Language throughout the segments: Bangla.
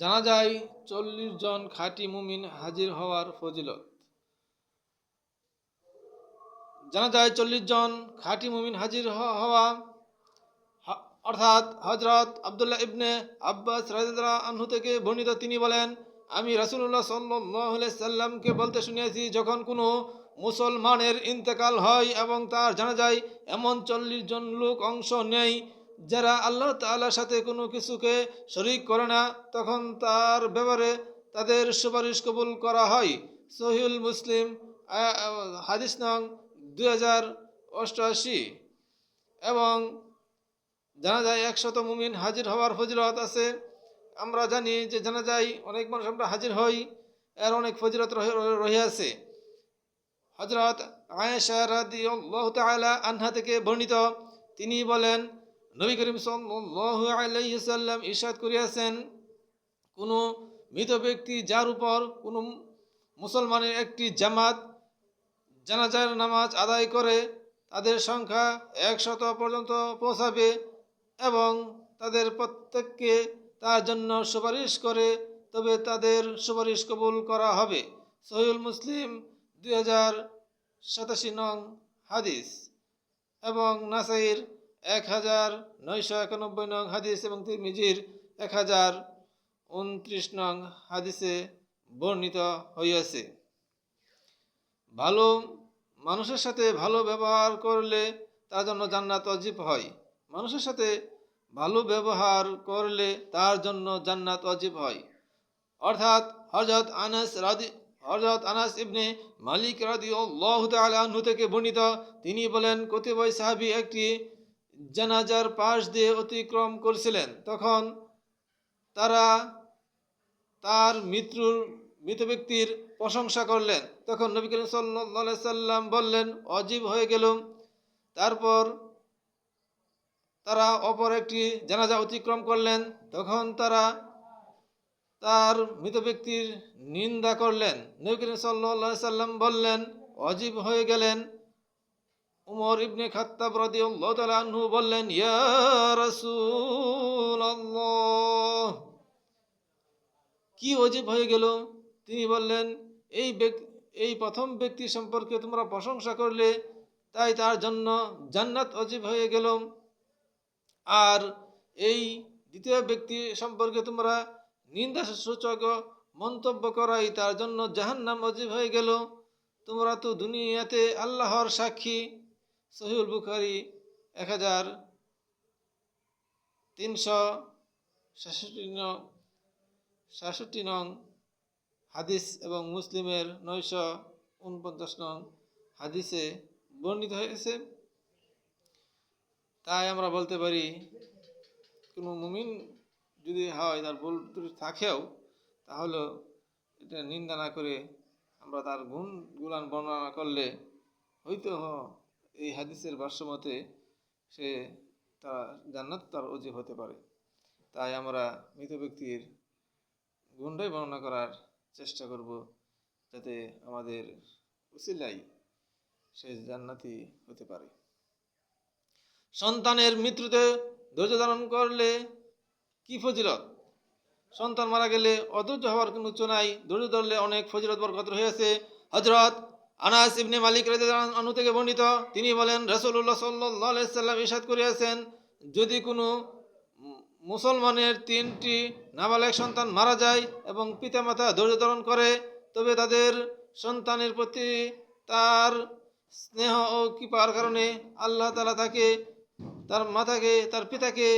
জানা যায় চল্লিশ জন খাঁটি মুমিন হাজির হওয়ার ফজিলত। জানা যায় চল্লিশ জন খাঁটি মুমিন হাজির হওয়া অর্থাৎ হজরত আবদুল্লাহ ইবনে আব্বাস রাজিদুল্লাহ আনহু থেকে বর্ণিত তিনি বলেন, আমি রাসুল্লাহ সাল্লাহ সাল্লামকে বলতে শুনিয়েছি, যখন কোনো মুসলমানের ইন্তেকাল হয় এবং তার জানা যায় এমন চল্লিশ জন লোক অংশ নেই যারা আল্লাহ তাআলার সাথে কোনো কিছুকে শরিক করে না, তখন তার ব্যাপারে তাদের সুপারিশ কবুল করা হয়। সহিউল মুসলিম হাদিস নং দুই হাজার অষ্টআশি। এবং জানা যায় একশত মুমিন হাজির হওয়ার ফজিলত আছে। আমরা জানি যে জানা যায় অনেক মানুষ আমরা হাজির হই, এর অনেক ফজিলত রহে- রহিয়াছে। হজরত আয়েশা রাদিয়াল্লাহু তাআলা আনহা থেকে বর্ণিত, তিনি বলেন নবী করিম সাল্লাল্লাহু আলাইহি সাল্লাম ইরশাদ করিয়াছেন, কোনো মৃত ব্যক্তি যার উপর কোনো মুসলমানের একটি জামাত জানাজার নামাজ আদায় করে, তাদের সংখ্যা একশত পর্যন্ত পৌঁছাবে এবং তাদের প্রত্যেককে তার জন্য সুপারিশ করে, তবে তাদের সুপারিশ কবুল করা হবে। সহিউল মুসলিম দুই হাজার সাতাশি নং হাদিস এবং নাসাইর এক হাজার নয়শো একানব্বই নং হাদিস এবং তিরমিজির এক হাজার উনত্রিশ নং হাদিসে বর্ণিত হইয়াছে। ভালো মানুষের সাথে ভালো ব্যবহার করলে তার জন্য জান্নাত অজীব হয়। মানুষের সাথে ভালো ব্যবহার করলে তার জন্য জান্নাত অজীব হয়। অর্থাৎ হজরত আনাস রাদি হজরত আনাস ইবনে মালিক রাদি আল্লাহ আনহু থেকে বর্ণিত, তিনি বলেন, কতিপয় সাহাবি একটি জানাজার পাশ দিয়ে অতিক্রম করছিলেন, তখন তারা তার মৃত্যুর, মৃত ব্যক্তির প্রশংসা করলেন। তখন নবী করিম সাল্লাহ সাল্লাম বললেন, অজীব হয়ে গেল তারপর তারা অপর একটি জানাজা অতিক্রম করলেন। তখন তারা তার মৃত ব্যক্তির নিন্দা করলেন। নবী করিম সাল্লাহ সাল্লাম বললেন, অজীব হয়ে গেলেন। উমর ইবনে খাত্তাব রাদিয়াল্লাহু তাআলা আনহু বললেন, ইয়া রাসূলুল্লাহ। কি অজীব হয়ে গেল? তিনি বললেন, এই এই প্রথম ব্যক্তি সম্পর্কে তোমরা প্রশংসা করলে, তাই তার জন্য জান্নাত অজীব হয়ে গেল। আর এই দ্বিতীয় ব্যক্তি সম্পর্কে তোমরা নিন্দা সূচক মন্তব্য করাই তার জন্য জাহান্নাম অজীব হয়ে গেল। তোমরা তো দুনিয়াতে আল্লাহর সাক্ষী। সহিউল বুখারি এক হাজার তিনশো সাতষট্টি নং নং হাদিস এবং মুসলিমের নয়শো উনপঞ্চাশ নং হাদিসে বর্ণিত হয়েছে। তাই আমরা বলতে পারি, কোনো মুমিন যদি হয়, তার ভুল ত্রুটি থাকেও, তাহলে এটা নিন্দা না করে আমরা তার গুণ গুলান বর্ণনা করলে হয়তো এই হাদিসের ভাষ্যমতে সে তার জান্নাত তার অজীব হতে পারে। তাই আমরা মৃত ব্যক্তির গুণটাই বর্ণনা করার চেষ্টা করব যাতে আমাদের উসিলাই সে জান্নাতি হতে পারে। সন্তানের মৃত্যুতে ধৈর্য ধারণ করলে কি ফজিলত? সন্তান মারা গেলে অধৈর্য হওয়ার কোনো উচ্চ নাই। ধৈর্য ধরলে অনেক ফজিলত বরকত রয়েছে। হজরত আনাস ইবনে মালিক আনহু থেকে বর্ণিত, তিনি বলেন, রাসূলুল্লাহ সাল্লাল্লাহু আলাইহি সাল্লাম ইরশাদ করিয়াছেন, যদি কোনো মুসলমানের তিনটি নাবালক সন্তান মারা যায় এবং পিতামাতা ধৈর্য ধারণ করে, তবে তাদের সন্তানের প্রতি তার স্নেহ ও কৃপার কারণে আল্লাহ তালা তাকে, তার মাতাকে, তার পিতাকে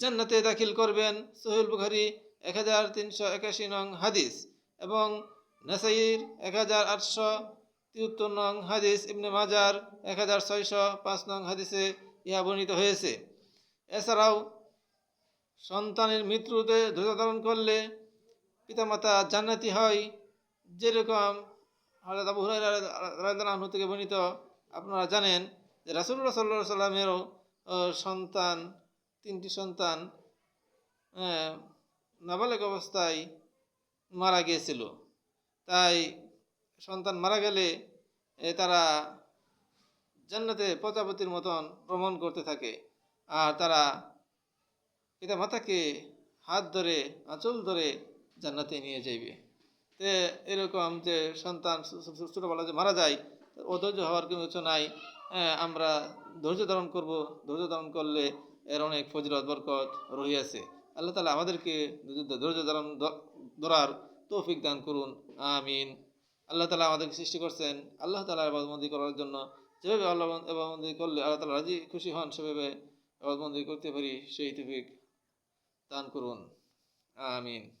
জান্নাতে দাখিল করবেন। সোহেল বুখারি এক হাজার তিনশো একাশি নং হাদিস এবং নাসাইর এক হাজার আটশো তিহত্তর নং হাদিস ইবনে মাজার, এক হাজার ছয়শো পাঁচ নং হাদিসে ইহা বর্ণিত হয়েছে। এছাড়াও সন্তানের মৃত্যুতে ধৈর্য ধারণ করলে পিতামাতা জান্নাতি হয়। যেরকম হযরত আবু হুরায়রা থেকে বর্ণিত, আপনারা জানেন যে রাসূলুল্লাহ সাল্লাল্লাহু আলাইহি সাল্লামেরও সন্তান, তিনটি সন্তান নাবালক অবস্থায় মারা গিয়েছিল। তাই সন্তান মারা গেলে তারা জান্নাতে প্রজাপতির মতন ভ্রমণ করতে থাকে। আর তারা পিতা মাতাকে হাত ধরে, আঁচল ধরে জান্নাতে নিয়ে যাইবে। তে এরকম যে সন্তান ছো- ছো- ছো- যে মারা যায় অধৈর্য হওয়ার কোনো কিছু নাই। আমরা ধৈর্য ধারণ করব। ধৈর্য ধারণ করলে এর অনেক ফজিলত, বরকত রহিয়াছে। আল্লাহ তালা আমাদেরকে ধৈর্য ধারণ ধরার তৌফিক দান করুন। আমিন। আল্লাহ তালা আমাদেরকে সৃষ্টি করছেন। আল্লাহ তালা আবাদবন্দি করার জন্য যেভাবে আল্লাহ আবাদবন্দি করলে আল্লাহ তালা রাজি, খুশি হন, সেভাবে আবাদবন্দি করতে পারি, সেই তৌফিক দান করুন। আমিন।